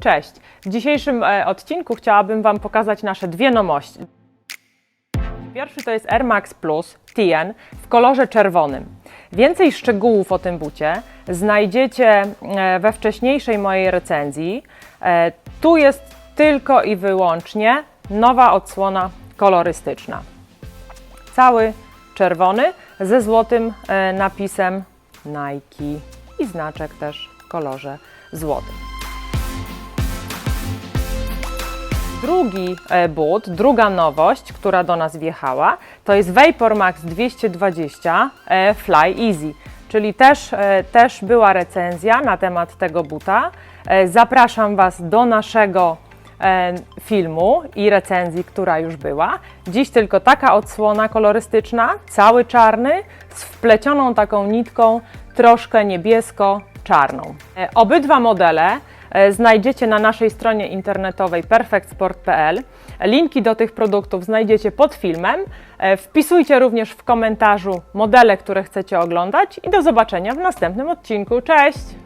Cześć! W dzisiejszym e, odcinku chciałabym Wam pokazać nasze dwie nowości. Pierwszy to jest Air Max Plus TN w kolorze czerwonym. Więcej szczegółów o tym bucie znajdziecie e, we wcześniejszej mojej recenzji. E, Tu jest tylko i wyłącznie nowa odsłona kolorystyczna. Cały czerwony ze złotym napisem Nike i znaczek też w kolorze złotym. Drugi e, but, druga nowość, która do nas wjechała, to jest Vapor Max 220 e, Fly Easy, czyli też, e, też była recenzja na temat tego buta. E, Zapraszam Was do naszego filmu i recenzji, która już była. Dziś tylko taka odsłona kolorystyczna, cały czarny, z wplecioną taką nitką troszkę niebiesko-czarną. Obydwa modele znajdziecie na naszej stronie internetowej perfectsport.pl. Linki do tych produktów znajdziecie pod filmem. E, Wpisujcie również w komentarzu modele, które chcecie oglądać i do zobaczenia w następnym odcinku. Cześć!